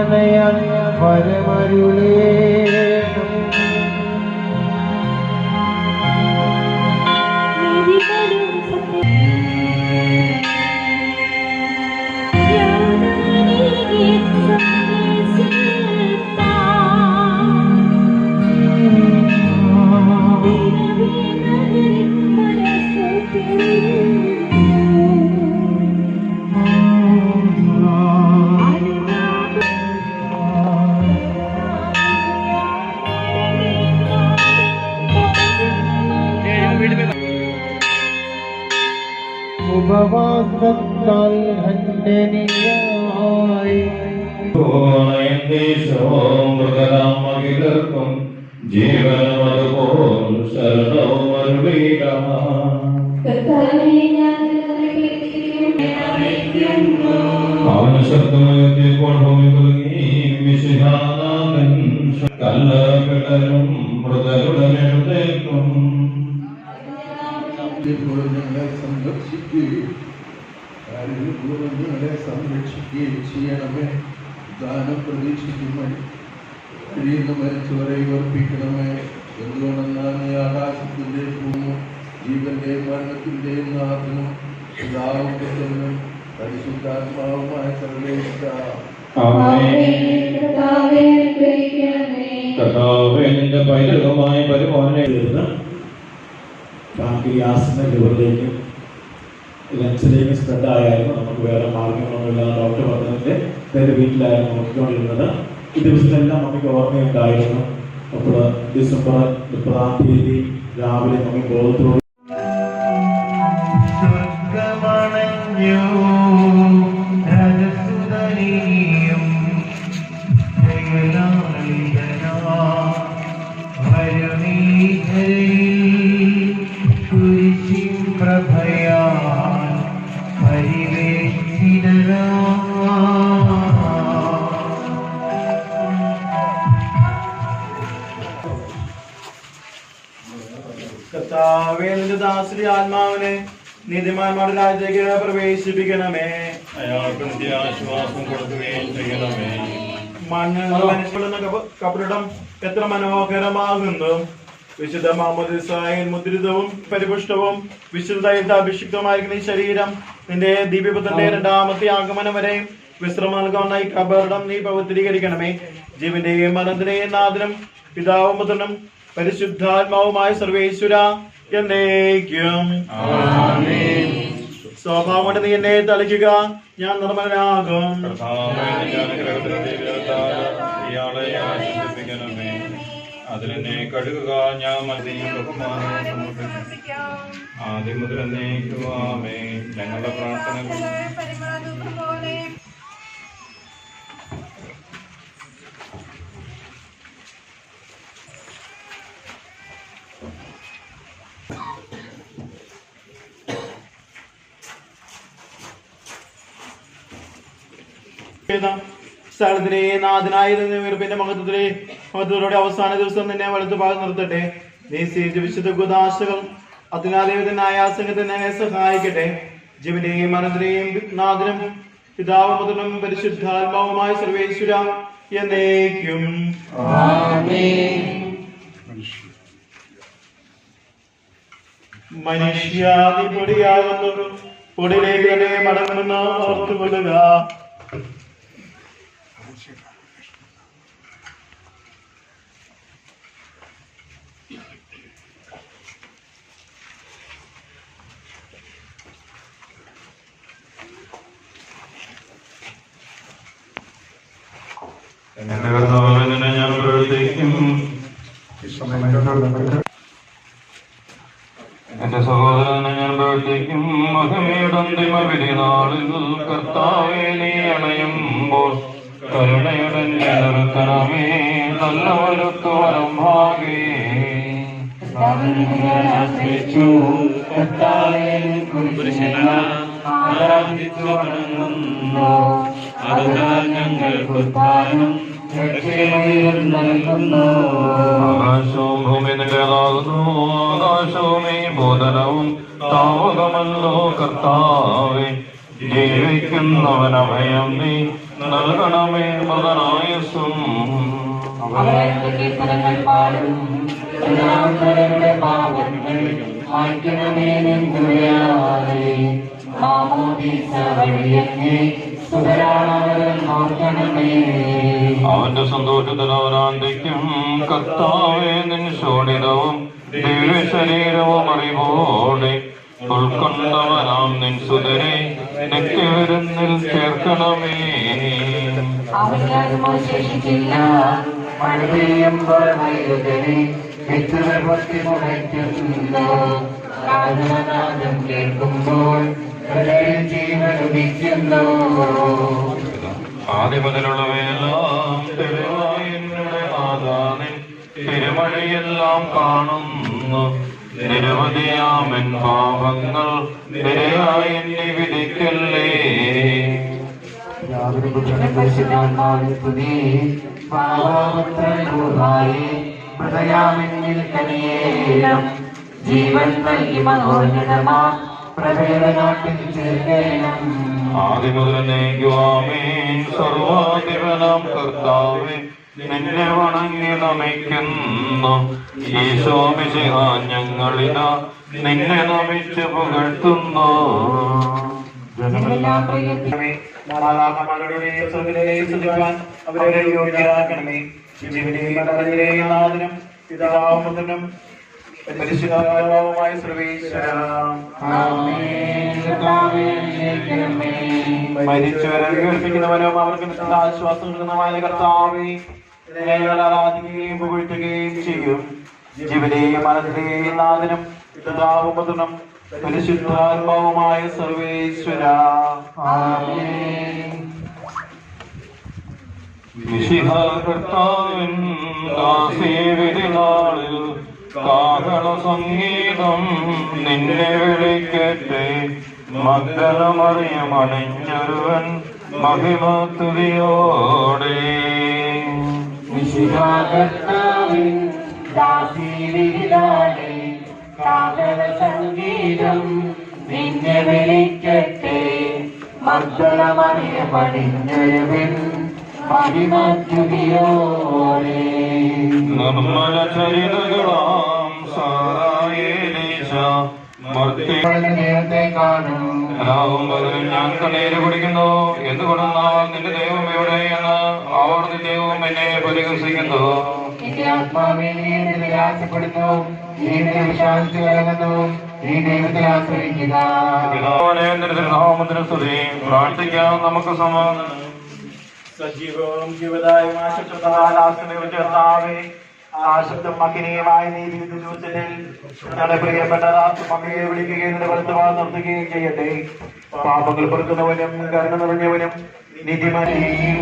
സന്നിധിയണയാൻ വരമരുളേണം ഉപവാസത്താൽ മൃഗരാമകിലർക്കും ജീവനം അതുപോൽ ശരണവും അവന് ശബ്ദമെത്തിയപ്പോൾ ഭൂമി കുലുങ്ങി വിശുദ്ധാനാഥൻ കല്ലകിടലും മൃതരുടനെഴുന്നേൽക്കും ഇപ്പോൾ ഞങ്ങളെ സംരക്ഷിക്കുകയും സംരക്ഷിക്കുകയും ചെയ്യണമേ. ദാനം പ്രതീക്ഷിക്കുമ്പോൾ കഴിയുന്ന മരിച്ചവരെ ഉറപ്പിക്കണമേ. എന്തുകൊണ്ടെന്നാൽ ഈ ആകാശത്തിന്റെ ഭൂമും ജീവന്റെ മരണത്തിന്റെയും നാഥനും പിതാവും പുത്രനും പരിശുദ്ധാത്മാവുമായ സർവേശ്വര കർത്താവേ നിന്റെ പൈതൃകമായ പരിപാലന പാൻക്രിയാസിന്റെ ലിവറിലേക്കും ലങ്സിലേക്കും സ്പ്രെഡ് ആയായിരുന്നു നമുക്ക് വേറെ മാർഗങ്ങളൊന്നുമില്ല ഡോക്ടർ പറഞ്ഞതിന്റെ പേര് വീട്ടിലായിരുന്നു നോക്കിക്കൊണ്ടിരുന്നത്. ഈ ദിവസത്തെല്ലാം നമുക്ക് ഓർമ്മയുണ്ടായിരുന്നു. അപ്പോൾ ഡിസംബർ മുപ്പതാം തീയതി രാവിലെ നമുക്ക് ബോധത്തോട് ദാസരി ആത്മാവിനെ നീതിമാന്മാരുടെ രാജ്യത്തേക്ക് പ്രവേശിപ്പിക്കണമേ. അയാൾക്ക് നിത്യാശ്വാസം കൊടുക്കുകയും ചെയ്യണമേ. മണ്ണ് മനുഷ്യപ്പെടുന്ന കപ- കപടം എത്ര മനോഹരമാകുന്നു. വിശുദ്ധ മാമോദിസായൻ മുദ്രിതവും പരിപുഷ്ടവും വിശുദ്ധ അഭിഷിക്തമായിരിക്കുന്ന ഈ ശരീരം നിന്റെ ദിവ്യപുത്രന്റെ രണ്ടാമത്തെ ആഗമനം വരെ വിശ്രമം നൽകാവുന്ന ഈ കബറിടം നീ പവിത്രീകരിക്കണമേ. ജീവന്റെയും മരണത്തിന്റെയും നാഥനും പിതാവും പുത്രനും പരിശുദ്ധാത്മാവുമായ സർവേശ്വര എന്നേക്കും സ്വഭാവം കൊണ്ട് നീ എന്നെ തളിക്കുക. ഞാൻ നിർമ്മലനാകും. അതിലെന്നെ കഴുകുക. ഞാൻ മതിയും ബഹുമാനവും സമർപ്പിക്കും. ആദ്യം മുതൽ എന്നേക്കുവാമേ ഞങ്ങളുടെ പ്രാർത്ഥനകൾ സ്ഥലത്തിലെ നാഥനായി വീർപ്പിന്റെ മഹത്വത്തിലെ മഹത്വത്തോടെ അവസാന ദിവസം നിന്നെ വലത്തു ഭാഗം നിർത്തട്ടെ. നീ സ്വീകരിച്ച വിശുദ്ധ കുദാശകൾ അതിനാദേവതനായ സംഘത്തിനെ സഹായിക്കട്ടെ. ജീവനെയും മനത്തിനെയും നാഥനും പിതാവും മുതലും പരിശുദ്ധാത്മാവുമായ സർവേശ്വര എന്നേക്കും. മനുഷ്യാതി പൊടിയാകുന്നു പൊടിയിലേക്ക് തന്നെ മടങ്ങുന്ന ഓർത്തുകൊള്ളുക എന്റെ കർത്താവേ നിന്നെ ഞാൻ പ്രവർത്തിക്കും എന്റെ സഹോദരനെ ഞാൻ പ്രവർത്തിക്കും വിധിനാളിൽ കർത്താവേ നീ അണയുമ്പോൾ കരുണയുടെ നിർത്തണമേ നല്ല വലുത്തു വരം ഭാഗേ. ഞങ്ങൾ നൽകുന്നു. ആകാശവും ഭൂമി നിലകാകുന്നു ആകാശവും ഈ ബോധനവും താവകമല്ലോ കർത്താവേ ജീവിക്കുന്നവൻ അഭയം നീ നൽകണമേ മൃതനായസും അവന്റെ സന്തോഷത്തിൽ അവനാന്തിക്കും കർത്താവേ നിൻ ശോണിതവും ദിവ്യ ശരീരവും അറിവോടെ ഉൾക്കൊണ്ടവനാം നിൻ സുതരെ നിത്യവിരുന്നിൽ ചേർക്കണമേ. ശേഷിച്ചില്ല. മഴ പെയ്യുമ്പോൾ മുളയ്ക്കുന്നു കേൾക്കുമ്പോൾ ഹൃദയം ആദ്യ മുതലുള്ളവയെല്ലാം തെളിവായി നാദാനിൻ തിരുമഴയെല്ലാം കാണുന്നു. നിരവധിയാമൻ പാപങ്ങൾ നിരയായി എന്നെ വിധിക്കല്ലേ? ജീവൻ നൽകി മനോഹരമാ പ്രവേദനാട്ടിൽ ചേർക്കണം. ആദ്യ മുതൽ സർവാധിപനാം കർത്താവെ നിന്നെ വണങ്ങി നമിക്കുന്നു ഈശോ മിശിഹ ഞങ്ങളിതാ നിന്നെ നമിച്ച് പുകഴ്ത്തുന്നു. അവരെ യോഗ്യരാക്കണമേ. ജീവനെയും സർവേശ്വര. മരിച്ചവരെ കേൾപ്പിക്കുന്നവനും അവർക്ക് നിൽക്കുന്ന ആശ്വാസം നൽകുന്നതുമായ കർത്താവെ ആരാധിക്കുകയും പുകഴ്ത്തുകയും ചെയ്യും. ജീവനെയും മനസ്സിലെയും നാഥനും പിതാവുന്നതിനും പരിശുദ്ധാത്മാവുമായ സർവേശ്വര. കർത്താവിൻ ദാസേ നാളിൽ കാഹള സംഗീതം നിന്നെ വിളിക്കട്ടെ. മഗ്ദലമറിയമണിഞ്ഞൊരുവൻ മഹിമത്തുതിയോടെ. വിശുദ്ധാകർത്താവിൻ ദാസീവിരിതാടെ കാഹള സംഗീതം നിന്നെ വിളിക്കട്ടെ. മർദ്ദനമറിയ പടിഞ്ഞൊരുവൻ തുതിയോടെ നിർമ്മല ചരിതകളാം ദൈവത്തെ കാണും രാവും പകലും ഞാൻ കണ്ണീര് കുടിക്കുന്നു. എന്തുകൊണ്ടെന്നാൽ നിന്റെ ദൈവം എവിടെയെന്ന് അവർ ദൈവം എന്നെ പരിഹസിക്കുന്നു. എന്റെ ആത്മാവെ നീ നിരാശപ്പെടുന്നു. നീ വിശ്വാസിച്ചു കലങ്ങുന്നു. നീ ദൈവത്തിൽ ആശ്രയിക്കുക. നിന്റെ പ്രാർത്ഥിക്കാം നമുക്ക് സമാധാനം സജീവവും ജീവദായും ആശുപത്രി ചേർത്താവേ. ആശുദ്ധം ചോദിച്ചതിൽ ഞങ്ങളുടെ പ്രിയപ്പെട്ട വിളിക്കുകയും നിർത്തുകയും ചെയ്യട്ടെ. പാപങ്ങൾ പൊറുക്കുന്നവനും കരുണ നിറഞ്ഞവനും നിധിമനെയും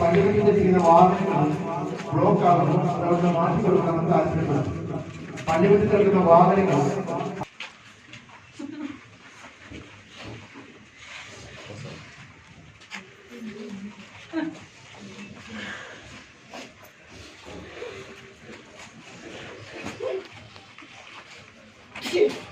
పరిమిత తీరిన వాహనం లోకాలను మాట్లాడుతున్న ఆశ్చర్యపడదు పరిమిత కలిగిన వాహనం assistir.